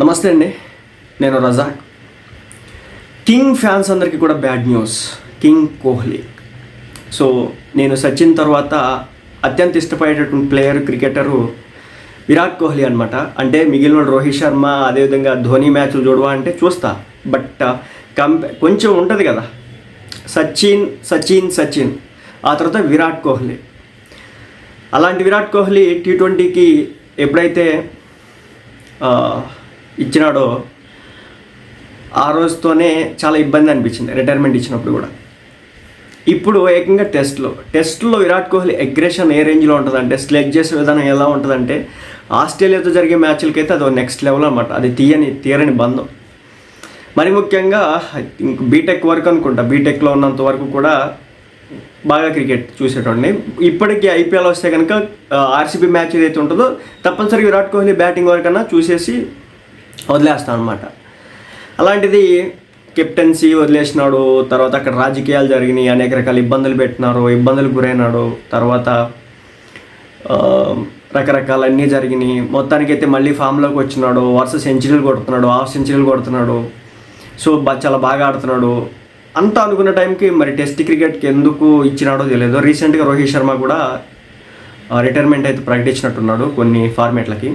నమస్తే అండి. నేను రజాక్. కింగ్ ఫ్యాన్స్ అందరికీ కూడా bad news. King Kohli. So నేను సచిన్ తర్వాత అత్యంత ఇష్టపడేటటువంటి ప్లేయర్ క్రికెటరు విరాట్ కోహ్లీ అనమాట అంటే మిగిలిన రోహిత్ శర్మ అదేవిధంగా ధోని మ్యాచ్లు చూడవా అంటే చూస్తా. బట్ uh, కంపే కొంచెం ఉంటుంది కదా. సచిన్ సచిన్ సచిన్. ఆ తర్వాత విరాట్ కోహ్లీ. అలాంటి విరాట్ కోహ్లీ టీ ట్వంటీకి ఎప్పుడైతే uh, ఇచ్చినాడో ఆ రోజుతోనే చాలా ఇబ్బంది అనిపించింది రిటైర్మెంట్ ఇచ్చినప్పుడు కూడా. ఇప్పుడు ఏకంగా టెస్ట్లో టెస్ట్లో విరాట్ కోహ్లీ అగ్రెషన్ ఏ రేంజ్లో ఉంటుందంటే స్లెగ్ చేసే విధానం ఎలా ఉంటుందంటే ఆస్ట్రేలియాతో జరిగే మ్యాచ్లకైతే అది నెక్స్ట్ లెవెల్ అనమాట అది తీయని తీరని బంధం. మరి ముఖ్యంగా ఇంక బీటెక్ వరకు అనుకుంటా. బీటెక్లో ఉన్నంత వరకు కూడా బాగా క్రికెట్ చూసేటోడిని. ఇప్పటికీ ఐపీఎల్ వస్తే కనుక ఆర్సీబీ మ్యాచ్ ఏదైతే ఉంటుందో తప్పనిసరిగా విరాట్ కోహ్లీ బ్యాటింగ్ వరకన్నా చూసేసి వదిలేస్తాను అనమాట అలాంటిది కెప్టెన్సీ వదిలేసినాడు తర్వాత అక్కడ రాజకీయాలు జరిగినాయి అనేక రకాల ఇబ్బందులు పెట్టినారు ఇబ్బందులు గురైనాడు తర్వాత రకరకాల అన్నీ జరిగినాయి. మొత్తానికైతే మళ్ళీ ఫామ్లోకి వచ్చినాడు వరుస సెంచరీలు కొడుతున్నాడు హాఫ్ సెంచరీలు కొడుతున్నాడు. సో చాలా బాగా ఆడుతున్నాడు. అంతా అనుకున్న టైంకి మరి టెస్ట్ క్రికెట్కి ఎందుకు ఇచ్చినాడో తెలియదు. రీసెంట్గా రోహిత్ శర్మ కూడా రిటైర్మెంట్ అయితే ప్రకటించినట్టున్నాడు కొన్ని ఫార్మేట్లకి.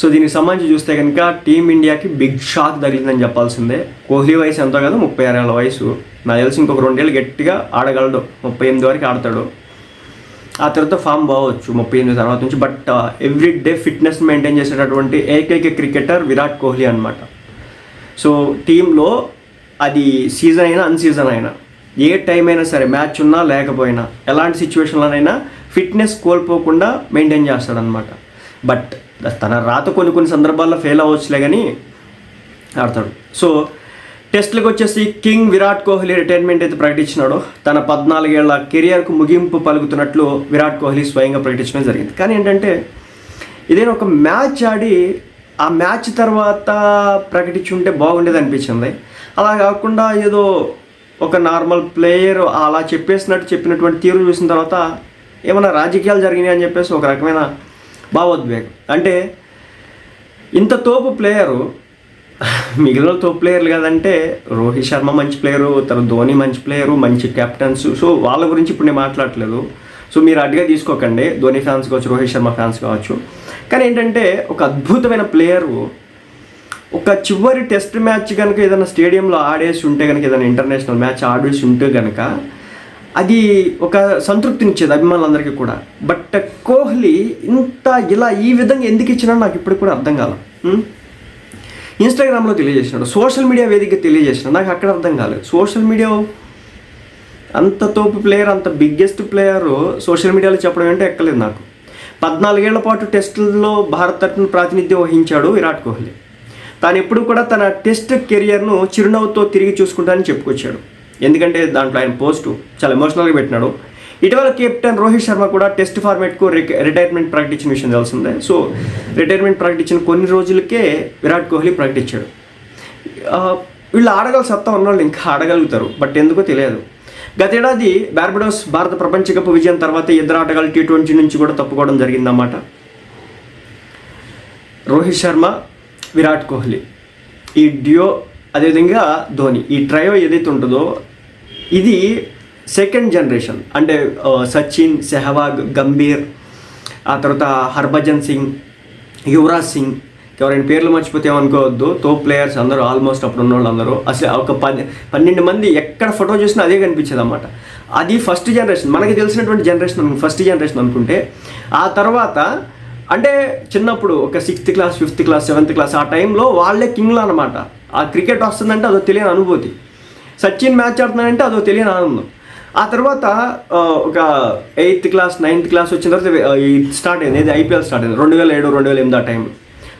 సో దీనికి సంబంధించి చూస్తే కనుక టీమిండియాకి బిగ్ షాక్ తగిలిందని చెప్పాల్సిందే. కోహ్లీ వయసు ఎంతో కదా ముప్పై ఆరు ఏళ్ళ వయసు. నాకు తెలిసి ఇంకొక రెండేళ్ళు గట్టిగా ఆడగలడు. ముప్పై ఎనిమిది వరకు ఆడతాడు. ఆ తర్వాత ఫామ్ బాగవచ్చు ముప్పై ఎనిమిది తర్వాత నుంచి. But every day fitness maintain చేసేటటువంటి ఏకైక క్రికెటర్ విరాట్ కోహ్లీ అనమాట సో టీంలో అది సీజన్ అయినా అన్సీజన్ అయినా ఏ టైం అయినా సరే మ్యాచ్ ఉన్నా లేకపోయినా ఎలాంటి సిచ్యువేషన్లోనైనా ఫిట్నెస్ కోల్పోకుండా మెయింటైన్ చేస్తాడనమాట బట్ తన రాత కొన్ని కొన్ని సందర్భాల్లో ఫెయిల్ అవ్వచ్చులే కానీ ఆడతాడు. సో టెస్ట్లకు వచ్చేసి కింగ్ విరాట్ కోహ్లీ రిటైర్మెంట్ అయితే ప్రకటించినాడో. తన పద్నాలుగేళ్ళ కెరియర్కు ముగింపు పలుకుతున్నట్లు విరాట్ కోహ్లీ స్వయంగా ప్రకటించడం జరిగింది. కానీ ఏంటంటే ఇదేనా ఒక మ్యాచ్ ఆడి ఆ మ్యాచ్ తర్వాత ప్రకటించుంటే బాగుండేది అనిపించింది. అలా కాకుండా ఏదో ఒక నార్మల్ ప్లేయర్ అలా చెప్పేసినట్టు చెప్పినటువంటి తీరు చూసిన తర్వాత ఏమైనా రాజకీయాలు జరిగినాయి అని చెప్పేసి ఒక రకమైన భావోద్వేగం. అంటే ఇంత తోపు ప్లేయరు మిగిలిన తోపు ప్లేయర్లు కదంటే రోహిత్ శర్మ మంచి ప్లేయరు తర్వాత ధోని మంచి ప్లేయరు మంచి కెప్టెన్స్ సో వాళ్ళ గురించి ఇప్పుడు నేను మాట్లాడట్లేదు. సో మీరు అడిగా తీసుకోకండి. ధోని ఫ్యాన్స్ కావచ్చు రోహిత్ శర్మ ఫ్యాన్స్ కావచ్చు. కానీ ఏంటంటే ఒక అద్భుతమైన ప్లేయరు ఒక చివరి టెస్ట్ మ్యాచ్ కనుక ఏదైనా స్టేడియంలో ఆడేసి ఉంటే కనుక ఏదైనా ఇంటర్నేషనల్ మ్యాచ్ ఆడేసి ఉంటే కనుక అది ఒక సంతృప్తినిచ్చేది అభిమానులందరికీ కూడా. బట్ కోహ్లీ ఇంత ఇలా ఈ విధంగా ఎందుకు ఇచ్చినా నాకు ఇప్పుడు కూడా అర్థం కాల. ఇన్స్టాగ్రామ్లో తెలియజేసినాడు. సోషల్ మీడియా వేదిక తెలియజేసినాడు. నాకు అక్కడ అర్థం కాలేదు. సోషల్ మీడియా అంత తోపు ప్లేయర్ అంత బిగ్గెస్ట్ ప్లేయర్ సోషల్ మీడియాలో చెప్పడం అంటే ఎక్కలేదు నాకు. పద్నాలుగేళ్ళ పాటు టెస్టుల్లో భారత తరపున ప్రాతినిధ్యం వహించాడు విరాట్ కోహ్లీ. తాను ఎప్పుడు కూడా తన టెస్ట్ కెరియర్ను చిరునవ్వుతో తిరిగి చూసుకుంటానని చెప్పుకొచ్చాడు. ఎందుకంటే దాంట్లో ఆయన పోస్టు చాలా ఎమోషనల్గా పెట్టినాడు. ఇటీవల కెప్టెన్ రోహిత్ శర్మ కూడా టెస్ట్ ఫార్మేట్కు రిటైర్మెంట్ ప్రకటించిన విషయం తెలిసిందే. సో రిటైర్మెంట్ ప్రకటించిన కొన్ని రోజులకే విరాట్ కోహ్లీ ప్రకటించాడు వీళ్ళు ఆడగల సత్తా ఉన్నవాళ్ళు ఇంకా ఆడగలుగుతారు బట్ ఎందుకో తెలియదు. గతేడాది బార్బడోస్ భారత ప్రపంచ కప్ విజయం తర్వాత ఇద్దరు ఆటగాళ్ళు టీ ట్వంటీ నుంచి కూడా తప్పుకోవడం జరిగిందన్నమాట. రోహిత్ శర్మ విరాట్ కోహ్లీ. ఈ డ్యో అదేవిధంగా ధోని ఈ ట్రయో ఏదైతే ఉంటుందో ఇది సెకండ్ జనరేషన్ అంటే సచిన్ సెహవాగ్ గంభీర్ ఆ తర్వాత హర్భజన్ సింగ్ యువరాజ్ సింగ్ ఎవరైనా పేర్లు మర్చిపోతే ఏమనుకోవద్దు. తో ప్లేయర్స్ అందరూ ఆల్మోస్ట్ అప్పుడు ఉన్న వాళ్ళందరూ అసలు ఒక పది పన్నెండు మంది ఎక్కడ ఫోటో చూసినా అదే కనిపించేది అనమాట అది ఫస్ట్ జనరేషన్ మనకి తెలిసినటువంటి జనరేషన్ ఫస్ట్ జనరేషన్ అనుకుంటే ఆ తర్వాత అంటే చిన్నప్పుడు ఒక sixth class fifth class seventh class ఆ టైంలో వాళ్ళే కింగ్లు అనమాట ఆ క్రికెట్ వస్తుందంటే అదో తెలియని అనుభూతి. సచిన్ మ్యాచ్ ఆడుతున్నాడంటే అదో తెలియని ఆనందం. ఆ తర్వాత ఒక ఎయిత్ క్లాస్ నైన్త్ క్లాస్ వచ్చిన తర్వాత ఈ స్టార్ట్ అయింది. ఇది ఐపీఎల్ స్టార్ట్ అయింది. రెండు వేల ఏడు రెండు వేల ఎనిమిది ఆ టైం.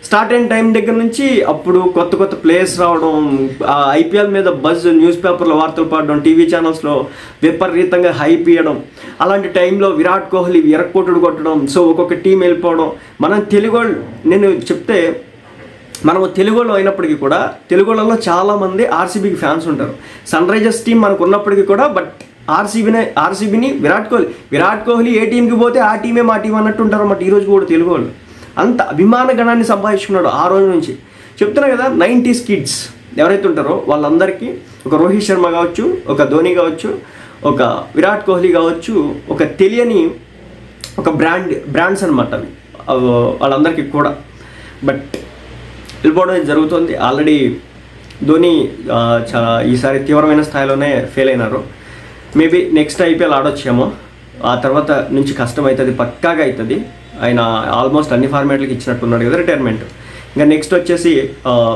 స్టార్ట్ అయిన టైం దగ్గర నుంచి అప్పుడు కొత్త కొత్త ప్లేయర్స్ రావడం ఐపీఎల్ మీద బజ్ న్యూస్ పేపర్లో వార్తలు పాడడం టీవీ ఛానల్స్లో విపరీతంగా హైప్ ఇవ్వడం అలాంటి టైంలో విరాట్ కోహ్లీ ఎరక్కోటుడు కొట్టడం సో ఒక్కొక్క టీం వెళ్ళిపోవడం. మనం తెలుగు వాళ్ళు- నేను చెప్తే మనము తెలుగులో అయినప్పటికీ కూడా తెలుగులలో చాలామంది ఆర్సీబీకి ఫ్యాన్స్ ఉంటారు. సన్ రైజర్స్ టీం మనకు ఉన్నప్పటికీ కూడా బట్ ఆర్సీబీనే ఆర్సీబీని విరాట్ కోహ్లీ విరాట్ కోహ్లీ ఏ టీంకి పోతే ఆ టీమే మా టీం అన్నట్టు ఉంటారు అన్నమాట ఈరోజు కూడా తెలుగు వాళ్ళు అంత అభిమాన గణాన్ని సంపాదించుకున్నాడు ఆ రోజు నుంచి. చెప్తున్నా కదా నైంటీస్ కిడ్స్ ఎవరైతే ఉంటారో వాళ్ళందరికీ ఒక రోహిత్ శర్మ కావచ్చు ఒక ధోని కావచ్చు ఒక విరాట్ కోహ్లీ కావచ్చు ఒక తెలియని ఒక బ్రాండ్ బ్రాండ్స్ అనమాట అవి. వాళ్ళందరికీ కూడా. బట్ వెళ్ళిపోవడం జరుగుతుంది. ఆల్రెడీ ధోని చాలా ఈసారి తీవ్రమైన స్థాయిలోనే ఫెయిల్ అయినారు. మేబీ నెక్స్ట్ ఐపీఎల్ ఆడొచ్చేమో. ఆ తర్వాత నుంచి కష్టం అవుతుంది పక్కాగా అవుతుంది ఆయన ఆల్మోస్ట్ అన్ని ఫార్మాట్లకి ఇచ్చినట్టున్నాడు కదా రిటైర్మెంట్ ఇంకా నెక్స్ట్ వచ్చేసి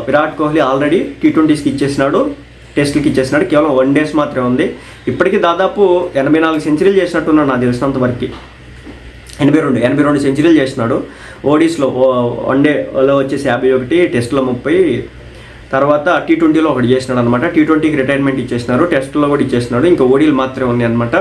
విరాట్ కోహ్లీ ఆల్రెడీ టీ ట్వంటీస్కి ఇచ్చేసినాడు టెస్ట్లకి ఇచ్చేసినాడు. కేవలం వన్ డేస్ మాత్రమే ఉంది. ఇప్పటికీ దాదాపు ఎనభై నాలుగు సెంచరీలు చేసినట్టున్నాడు నాకు తెలిసినంత వరకు. ఎనభై రెండు ఎనభై రెండు సెంచరీలు చేసినాడు ఓడీస్లో వన్ డేలో వచ్చేసి యాభై ఒకటి టెస్ట్లో ముప్పై తర్వాత టీ ట్వంటీలో ఒకటి చేసినాడు అనమాట టీ ట్వంటీకి రిటైర్మెంట్ ఇచ్చేసినారు టెస్ట్లో కూడా ఇచ్చేసినాడు. ఇంకా ఓడీలు మాత్రమే ఉన్నాయి అనమాట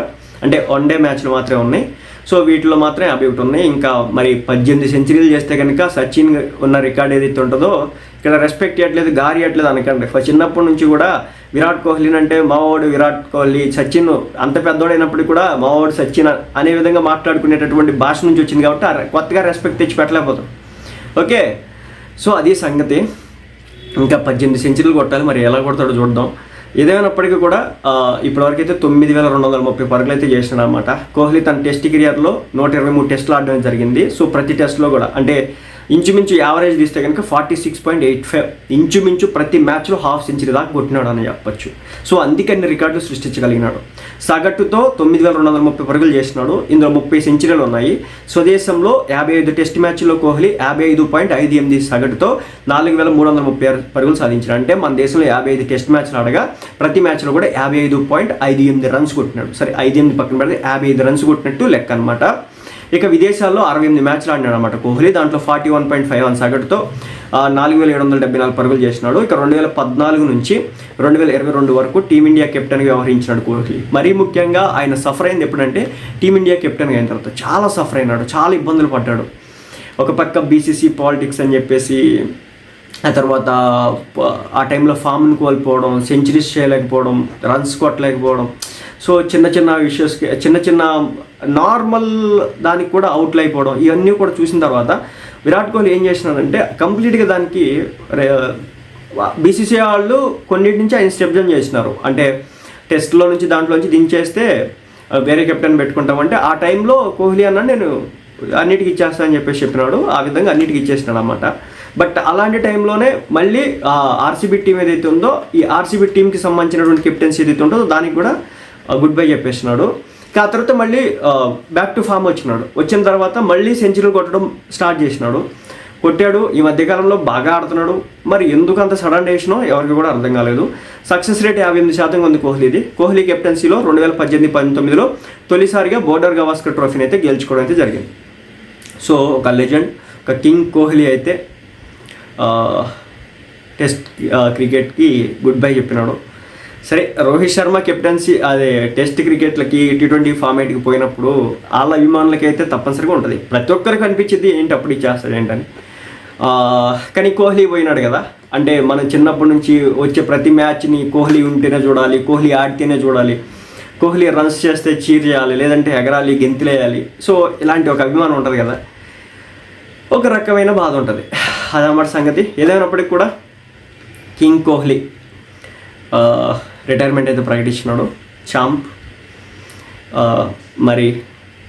అంటే వన్ డే మ్యాచ్లు మాత్రమే ఉన్నాయి. సో వీటిలో మాత్రం యాభై ఒకటి ఉన్నాయి. ఇంకా మరి పద్దెనిమిది సెంచరీలు చేస్తే కనుక సచిన్ ఉన్న రికార్డ్ ఏదైతే ఉంటుందో ఇక్కడ రెస్పెక్ట్ ఇవ్వట్లేదు గారి ఇవ్వట్లేదు అనకండి. చిన్నప్పటి నుంచి కూడా విరాట్ కోహ్లీని అంటే మావాడు విరాట్ కోహ్లీ సచిన్ అంత పెద్దోడైనప్పటికీ కూడా మావాడు సచిన్ అనే విధంగా మాట్లాడుకునేటటువంటి భాష నుంచి వచ్చింది కాబట్టి ఆ కొత్తగా రెస్పెక్ట్ తెచ్చి పెట్టలేకపోతాం. ఓకే సో అది సంగతి. ఇంకా పద్దెనిమిది సెంచరీలు కొట్టాలి. మరి ఎలా కొడతాడో చూద్దాం. ఏదేమైనప్పటికీ కూడా ఆ, ఇప్పటివరకు అయితే తొమ్మిది వేల రెండు వందల ముప్పై పరుగులు అయితే చేసినాడు అనమాట కోహ్లీ తన టెస్ట్ కెరియర్లో నూట ఇరవై మూడు టెస్టులు ఆడడం జరిగింది. సో ప్రతి టెస్ట్లో కూడా అంటే ఇంచుమించు యావరేజ్ తీస్తే కనుక forty six point eight five ఇంచుమించు ప్రతి మ్యాచ్లో హాఫ్ సెంచరీ దాకా కొట్టినాడు అని చెప్పొచ్చు. సో అందుకని రికార్డులు సృష్టించగలిగినాడు. సగటుతో తొమ్మిది వేల రెండు వందల ముప్పై పరుగులు చేసినాడు. ఇందులో ముప్పై సెంచరీలు ఉన్నాయి. స్వదేశంలో యాభై ఐదు టెస్ట్ మ్యాచ్లో కోహ్లీ యాభై ఐదు పాయింట్ ఐదు ఎనిమిది సగటుతో నాలుగు వేల మూడు వందల ముప్పై ఆరు పరుగులు సాధించాడు అంటే మన దేశంలో యాభై ఐదు టెస్ట్ మ్యాచ్లు ఆడగా ప్రతి మ్యాచ్లో కూడా యాభై ఐదు పాయింట్ ఐదు ఎనిమిది రన్స్ కొట్టినాడు. సరే ఐదు ఎనిమిది పక్కన పెడితే యాభై ఐదు రన్స్ కొట్టినట్టు లెక్క అనమాట ఇక విదేశాల్లో అరవై ఎనిమిది మ్యాచ్లు ఆడినాడు అనమాట కోహ్లీ. దాంట్లో forty one point five one సగటుతో నాలుగు వేల ఏడు వందల డెబ్బై నాలుగు పరుగులు చేసినాడు. ఇక రెండు వేల పద్నాలుగు నుంచి రెండు వేల ఇరవై రెండు వరకు టీమిండియా కెప్టెన్గా వ్యవహరించినాడు కోహ్లీ. మరీ ముఖ్యంగా ఆయన సఫర్ అయింది ఎప్పుడంటే టీమిండియా కెప్టెన్గా అయిన తర్వాత చాలా సఫర్ అయినాడు చాలా ఇబ్బందులు పడ్డాడు. ఒక పక్క బీసీసీ పాలిటిక్స్ అని చెప్పేసి ఆ తర్వాత ఆ టైంలో ఫామ్ను కోల్పోవడం సెంచరీస్ చేయలేకపోవడం రన్స్ కొట్టలేకపోవడం. సో చిన్న చిన్న విషయస్కి చిన్న చిన్న నార్మల్ దానికి కూడా అవుట్లు అయిపోవడం ఇవన్నీ కూడా చూసిన తర్వాత విరాట్ కోహ్లీ ఏం చేసినాడంటే కంప్లీట్గా దానికి బీసీసీ వాళ్ళు కొన్నిటి నుంచి ఆయన స్టెప్ డౌన్ చేసినారు అంటే టెస్ట్లో నుంచి దాంట్లోంచి దించేస్తే వేరే కెప్టెన్ పెట్టుకుంటామంటే ఆ టైంలో కోహ్లీ అన్న నేను అన్నిటికీ ఇచ్చేస్తా అని చెప్పేసి చెప్పినాడు. ఆ విధంగా అన్నిటికీ ఇచ్చేసినాడు అనమాట బట్ అలాంటి టైంలోనే మళ్ళీ ఆర్సీబీ టీం ఏదైతే ఉందో ఈ ఆర్సీబీ టీంకి సంబంధించినటువంటి కెప్టెన్సీ ఏదైతే ఉంటుందో దానికి కూడా గుడ్ బై చెప్పేసినాడు ఆ తర్వాత మళ్ళీ బ్యాక్ టు ఫామ్ వచ్చినాడు. వచ్చిన తర్వాత మళ్ళీ సెంచరీలు కొట్టడం స్టార్ట్ చేసినాడు. కొట్టాడు ఈ మధ్యకాలంలో బాగా ఆడుతున్నాడు. మరి ఎందుకు అంత సడన్ డేషనో ఎవరికి కూడా అర్థం కాలేదు. సక్సెస్ రేట్ యాభై ఎనిమిది శాతం ఉంది కోహ్లీది కోహ్లీ కెప్టెన్సీలో రెండు వేల పద్దెనిమిది పంతొమ్మిదిలో తొలిసారిగా బోర్డర్ గవాస్కర్ ట్రోఫీని అయితే గెలుచుకోవడం అయితే జరిగింది. సో ఒక లెజెండ్ ఒక కింగ్ కోహ్లీ అయితే టెస్ట్ క్రికెట్కి గుడ్ బై చెప్పినాడు. సరే రోహిత్ శర్మ కెప్టెన్సీ అదే టెస్ట్ క్రికెట్లకి టీ ట్వంటీ ఫార్మేట్కి పోయినప్పుడు వాళ్ళ అభిమానులకి అయితే తప్పనిసరిగా ఉంటుంది. ప్రతి ఒక్కరికి అనిపించింది ఏంటి అప్పుడు ఇచ్చేస్తాడు ఏంటని. కానీ కోహ్లీ పోయినాడు కదా. అంటే మనం చిన్నప్పటి నుంచి వచ్చే ప్రతి మ్యాచ్ని కోహ్లీ ఉంటేనే చూడాలి కోహ్లీ ఆడితేనే చూడాలి. కోహ్లీ రన్స్ చేస్తే చీర్ చేయాలి లేదంటే ఎగరాలి గెంతులేయాలి. సో ఇలాంటి ఒక అభిమానం ఉంటుంది కదా. ఒక రకమైన బాధ ఉంటుంది. అదన్నమాట సంగతి. ఏదైనప్పటికి కూడా కింగ్ కోహ్లీ. రిటైర్మెంట్ అయితే ప్రకటించినాడు. చాంప్ మరి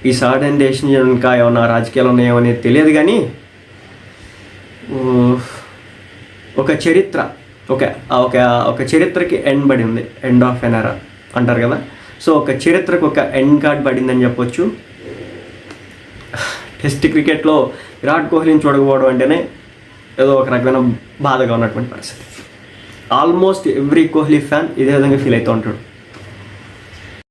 ఈ సడన్ డెసిషన్ ఇంకా ఏమన్నా రాజకీయాలు ఉన్నాయో అనేది తెలియదు కానీ ఒక చరిత్ర ఒక ఒక ఒక చరిత్రకి ఎండ్ పడింది. ఎండ్ ఆఫ్ ఎన్ ఎరా అంటారు కదా. సో ఒక చరిత్రకు ఒక ఎండ్ కార్డ్ పడిందని చెప్పొచ్చు. టెస్ట్ క్రికెట్లో విరాట్ కోహ్లీని చూడకపోవడం అంటేనే ఏదో ఒక రకమైన బాధగా ఉన్నటువంటి పరిస్థితి. ఆల్మోస్ట్ ఎవ్రీ కోహ్లీ ఫ్యాన్ ఇదే విధంగా ఫీల్ అవుతూ ఉంటాడు.